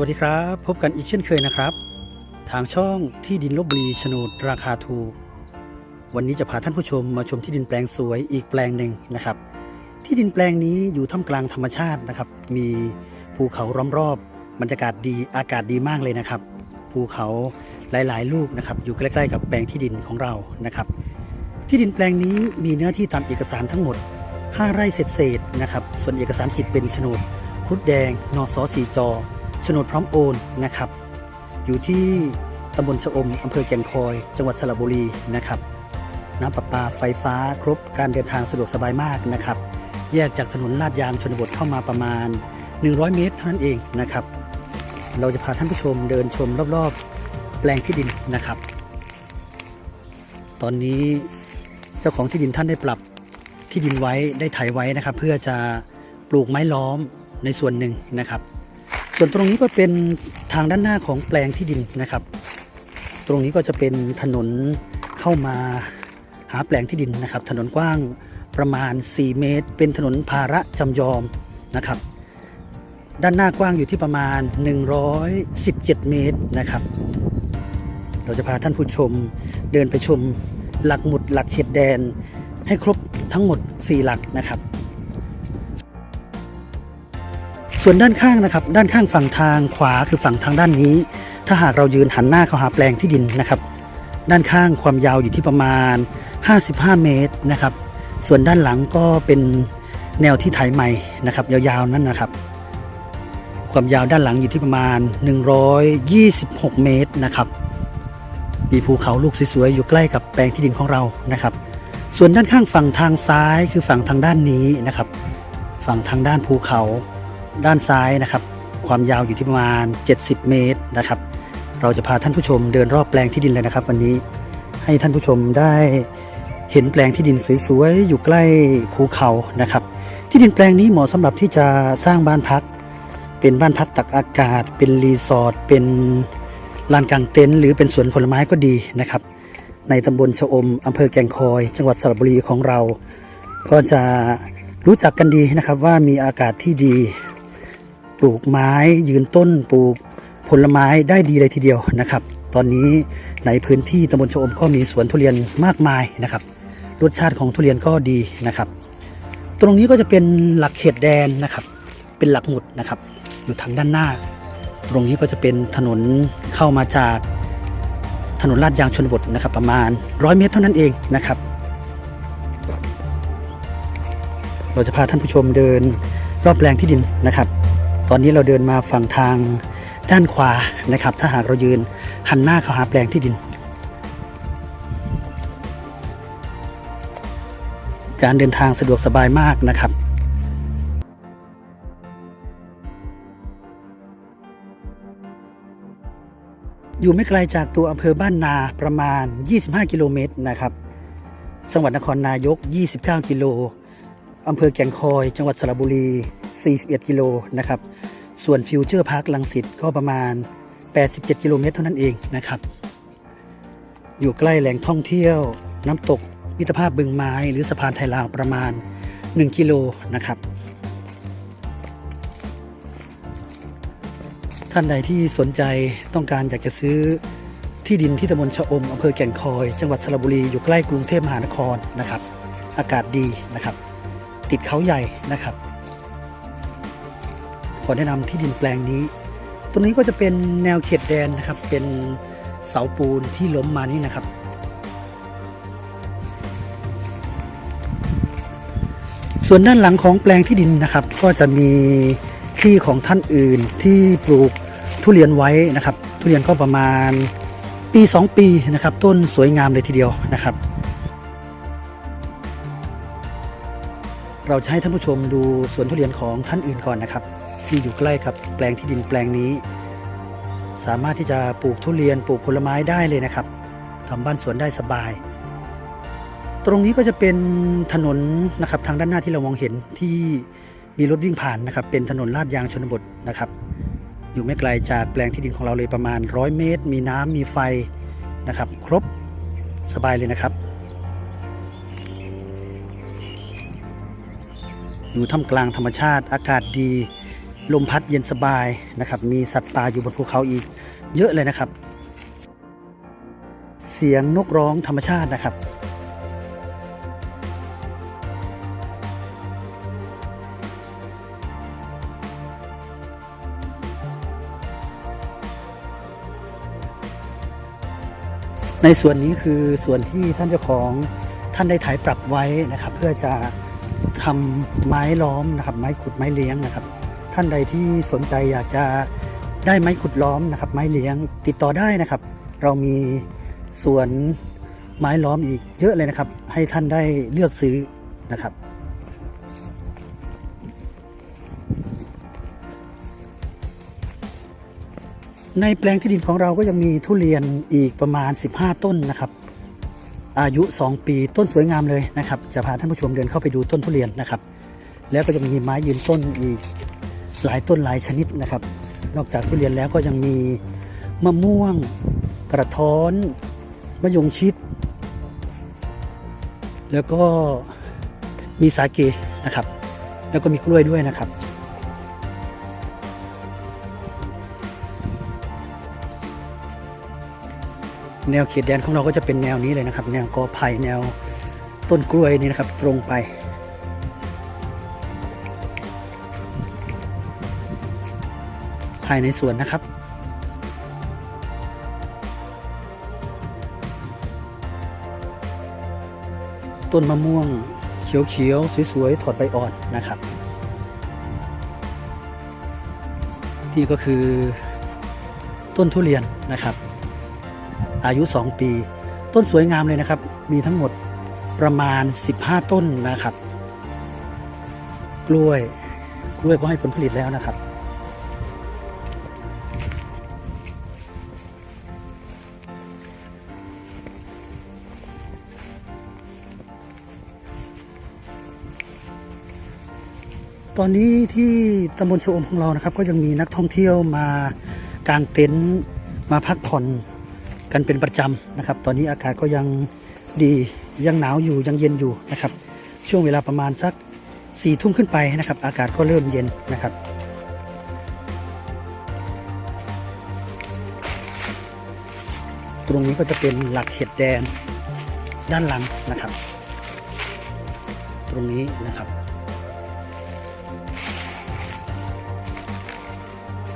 สวัสดีครับ พบกันอีกเช่นเคยนะครับ ทางช่องที่ดินลบบุรีโฉนดราคาถูกวันนี้จะพาท่านผู้ชมมาชมที่ดินแปลงสวยอีกแปลงหนึ่งนะครับ ที่ดินแปลงนี้อยู่ท่ามกลางธรรมชาตินะครับ มีภูเขาล้อมรอบบรรยากาศดีอากาศดีมากเลยนะครับ ภูเขาหลาย ๆ ลูกนะครับ อยู่ใกล้ ๆ กับแปลงที่ดินของเรานะครับ ที่ดินแปลงนี้มีเนื้อที่ตามเอกสารทั้งหมด 5 ไร่เศษๆนะครับส่วนเอกสารสิทธิ์เป็นโฉนดครุฑแดงนสสีจอ ฉนดพร้อมโอนนะครับ อยู่ที่ตำบลชะอมอำเภอแก่งคอย จังหวัดสระบุรีนะครับ น้ำประปาไฟฟ้าครบการเดินทางสะดวกสบายมากนะครับ แยกจากถนนลาดยางชนบทเข้ามาประมาณ 100 เมตรเท่านั้นเองนะครับ เราจะพาท่านผู้ชมเดินชมรอบๆ แปลงที่ดินนะครับ ตอนนี้เจ้าของที่ดินท่านได้ปรับที่ดินไว้ได้ไถไว้นะครับ เพื่อจะปลูกไม้ล้อมในส่วนหนึ่งนะครับ ส่วนตรงนี้ก็เป็นทางด้านหน้าของแปลงที่ดินนะครับ ตรงนี้ก็จะเป็นถนนเข้ามาหาแปลงที่ดินนะครับ ถนนกว้างประมาณ 4 เมตร เป็นถนนภาระจำยอมนะครับ ด้านหน้ากว้างอยู่ที่ประมาณ 117 เมตรนะครับ เราจะพาท่านผู้ชมเดินไปชมหลักหมุดหลักเขตแดนให้ครบทั้งหมด 4 หลักนะครับ ส่วนด้านข้างนะครับ ด้านข้างฝั่งทางขวาคือฝั่งทางด้านนี้ ถ้าหากเรายืนหันหน้าเข้าหาแปลงที่ดินนะครับ ด้านข้างความยาวอยู่ที่ประมาณ 55 เมตรนะครับ ส่วนด้านหลังก็เป็นแนวที่ไถใหม่นะครับ ยาวๆนั่นนะครับ ความยาวด้านหลังอยู่ที่ประมาณ 126 เมตรนะครับ มีภูเขาลูกสวยๆอยู่ใกล้กับแปลงที่ดินของเรานะครับ ส่วนด้านข้างฝั่งทางซ้ายคือฝั่งทางด้านนี้นะครับ ฝั่งทางด้านภูเขา ด้านซ้ายนะครับ ความยาวอยู่ที่ประมาณ 70 เมตรนะครับ เราจะพาท่านผู้ชมเดินรอบแปลงที่ดินเลยนะครับ วันนี้ให้ท่านผู้ชมได้เห็นแปลงที่ดินสวยๆอยู่ใกล้ภูเขานะครับ ที่ดินแปลงนี้เหมาะสำหรับที่จะสร้างบ้านพัก เป็นบ้านพักตักอากาศ เป็นรีสอร์ทเป็นลานกางเต็นท์หรือเป็นสวนผลไม้ก็ดีนะครับ ในตำบลชะอมอำเภอแก่งคอย จังหวัดสระบุรีของเรา ก็จะรู้จักกันดีนะครับว่ามีอากาศที่ดี ปลูกไม้ยืนต้นปลูกผลไม้ได้ดีเลยทีเดียวนะครับ ตอนนี้ในพื้นที่ตำบลชะอมก็มีสวนทุเรียนมากมายนะครับ รสชาติของทุเรียนก็ดีนะครับ ตรงนี้ก็จะเป็นหลักเขตแดนนะครับ เป็นหลักหมุดนะครับ อยู่ทางด้านหน้า ตรงนี้ก็จะเป็นถนนเข้ามาจากถนนลาดยางชนบทนะครับ ประมาณ 100 เมตรเท่านั้นเองนะครับ เราจะพาท่านผู้ชมเดินรอบแปลงที่ดินนะครับ ตอนนี้เราเดินมาฝั่งทางด้านขวานะครับ ถ้าหากเรายืนหันหน้าเข้าหาแปลงที่ดิน การเดินทางสะดวกสบายมากนะครับอยู่ไม่ไกลจากตัวอำเภอบ้านนาประมาณ 25 กิโลเมตรนะครับ จังหวัดนครนายก 29 กิโล อำเภอแก่งคอย จังหวัดสระบุรี 41 กิโลนะครับ ส่วนฟิวเจอร์พาร์คลังสิตก็ประมาณ 87 กิโลเมตรเท่านั้นเองนะครับ อยู่ใกล้แหล่งท่องเที่ยวน้ำตกมิตรภาพบึงไม้หรือสะพานไทยลาวประมาณ 1 กิโลนะครับ ท่านใดที่สนใจต้องการอยากจะซื้อที่ดินที่ตำบลชะอมอำเภอแก่งคอย จังหวัดสระบุรีอยู่ใกล้กรุงเทพมหานครนะครับ อากาศดีนะครับ ติดเขาใหญ่นะครับ อแนะนำที่ดินแปลงนี้ ตรงนี้ก็จะเป็นแนวเขตแดนนะครับ เป็นเสาปูนที่ล้มมานี่นะครับ ส่วนด้านหลังของแปลงที่ดินนะครับ ก็จะมีที่ของท่านอื่นที่ปลูกทุเรียนไว้นะครับ ทุเรียนก็ประมาณปี 2 ปีนะครับ ต้นสวยงามเลยทีเดียวนะครับ เราจะให้ท่านผู้ชมดูสวนทุเรียนของท่านอื่นก่อนนะครับ ที่อยู่ใกล้กับแปลงที่ดินแปลงนี้ สามารถที่จะปลูกทุเรียนปลูกผลไม้ได้เลยนะครับทำบ้านสวนได้สบาย ตรงนี้ก็จะเป็นถนนนะครับทางด้านหน้าที่เรามองเห็นที่มีรถวิ่งผ่านนะครับ เป็นถนนลาดยางชนบทนะครับ อยู่ไม่ไกลจากแปลงที่ดินของเราเลยประมาณ 100 เมตร มีน้ำมีไฟนะครับ ครบสบายเลยนะครับอยู่ท่ามกลางธรรมชาติอากาศดี ลมพัดเย็นสบายนะครับ มีสัตว์ป่าอยู่บนภูเขาอีก เยอะเลยนะครับ เสียงนกร้องธรรมชาตินะครับในส่วนนี้คือส่วนที่ท่านเจ้าของท่านได้ถ่ายปรับไว้นะครับ เพื่อจะทำไม้ล้อมนะครับ ไม้ขุดไม้เลี้ยงนะครับ ท่านใดที่สนใจอยากจะได้ไม้ขุดล้อมนะครับ ไม้เลี้ยงติดต่อได้นะครับ เรามีสวนไม้ล้อมอีกเยอะเลยนะครับ ให้ท่านได้เลือกซื้อนะครับในแปลงที่ดินของเราก็ยังมีทุเรียนอีกประมาณ 15 ต้นนะครับ อายุ 2 ปีต้นสวยงามเลยนะครับ จะพาท่านผู้ชมเดินเข้าไปดูต้นทุเรียนนะครับ แล้วก็จะมีไม้ยืนต้นอีก หลายต้นหลายชนิดนะครับ นอกจากทุเรียนแล้วก็ยังมีมะม่วง กระท้อนมะยงชิด แล้วก็มีสาเกนะครับ แล้วก็มีกล้วยด้วยนะครับแนวเขตแดนของเราก็จะเป็นแนวนี้เลยนะครับ แนวกอไผ่แนวต้นกล้วยนี่นะครับ ตรงไป ภายในสวนนะครับต้นมะม่วงเขียวๆ สวยๆ ถอดใบอ่อนนะครับ นี่ก็คือต้นทุเรียนนะครับ อายุ 2 ปี ต้นสวยงามเลยนะครับ มีทั้งหมดประมาณ 15 ต้นนะครับ กล้วย กล้วยก็ให้ผลผลิตแล้วนะครับ ตอนนี้ที่ตำบลชะอมของเรานะครับ ก็ยังมีนักท่องเที่ยวมากางเต็นท์มาพักผ่อนกันเป็นประจำนะครับ ตอนนี้อากาศก็ยังดียังหนาวอยู่ยังเย็นอยู่นะครับ ช่วงเวลาประมาณสักสี่ทุ่มขึ้นไปนะครับ อากาศก็เริ่มเย็นนะครับตรงนี้ก็จะเป็นหลักเขตแดนด้านหลังนะครับ ตรงนี้นะครับ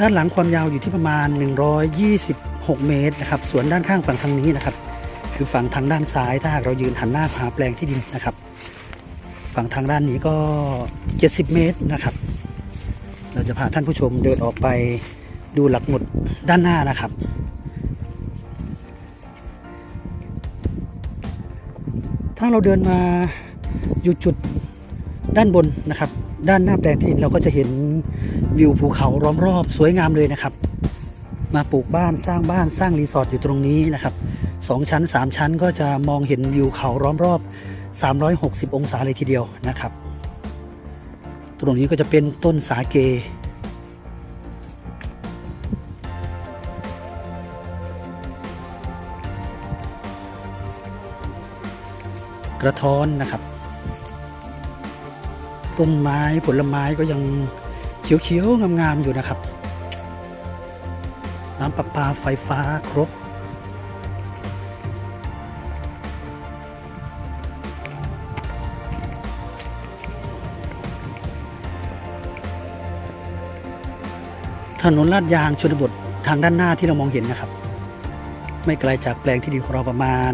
ด้านหลังความยาวอยู่ที่ประมาณ 126 เมตรนะครับ ส่วนด้านข้างฝั่งทางนี้นะครับ คือฝั่งทางด้านซ้ายถ้าหากเรายืนหันหน้าหาแปลงที่ดินนะครับ ฝั่งทางด้านนี้ก็ 70 เมตรนะครับ เราจะพาท่านผู้ชมเดินออกไปดูหลักหมุดด้านหน้านะครับถ้าเราเดินมาอยู่จุดด้านบนนะครับ ด้านหน้าแปลงที่ดินเราก็จะเห็นวิวภูเขาล้อมรอบสวยงามเลยนะครับ มาปลูกบ้านสร้างบ้านสร้างรีสอร์ทอยู่ตรงนี้นะครับสองชั้นสามชั้นก็จะมองเห็นวิวเขาล้อมรอบ 360 องศาเลยทีเดียวนะครับ ตรงนี้ก็จะเป็นต้นสาเกกระท้อนนะครับ ต้นไม้ผลไม้ก็ยังเขียวๆงามๆอยู่นะครับ น้ำประปาไฟฟ้าครบ ถนนลาดยางชนบททางด้านหน้าที่เรามองเห็นนะครับ ไม่ไกลจากแปลงที่ดินของเราประมาณ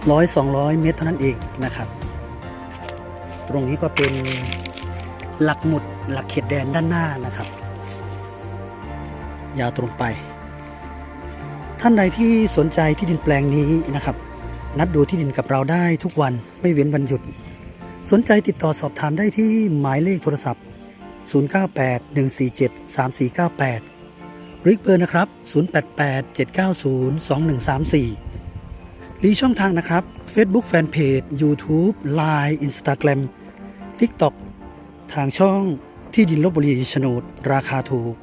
100-200 เมตรเท่านั้นเองนะครับ ตรงนี้ก็เป็นหลักหมุดหลักเขตแดนด้านหน้านะครับ ยาวตรงไป ท่านใดที่สนใจที่ดินแปลงนี้นะครับ นัดดูที่ดินกับเราได้ทุกวันไม่เว้นวันหยุด สนใจติดต่อสอบถามได้ที่หมายเลขโทรศัพท์ 098-147-3498ริกเบอร์นะครับ 088-790-2134รีช่องทางนะครับ Facebook Fanpage YouTube Line Instagram TikTok ทางช่องที่ดินลบบุรีโฉนดราคาถูก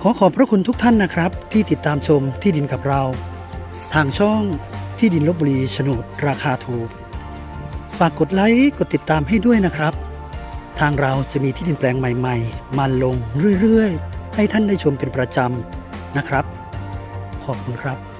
ขอขอบพระคุณทุกท่านนะครับ ที่ติดตามชมที่ดินกับเรา ทางช่องที่ดินลบบุรีโฉนดราคาถูก ฝากกดไลค์กดติดตามให้ด้วยนะครับ ทางเราจะมีที่ดินแปลงใหม่ ๆมาลงเรื่อยๆ ให้ท่านได้ชมเป็นประจำนะครับ ขอบคุณครับ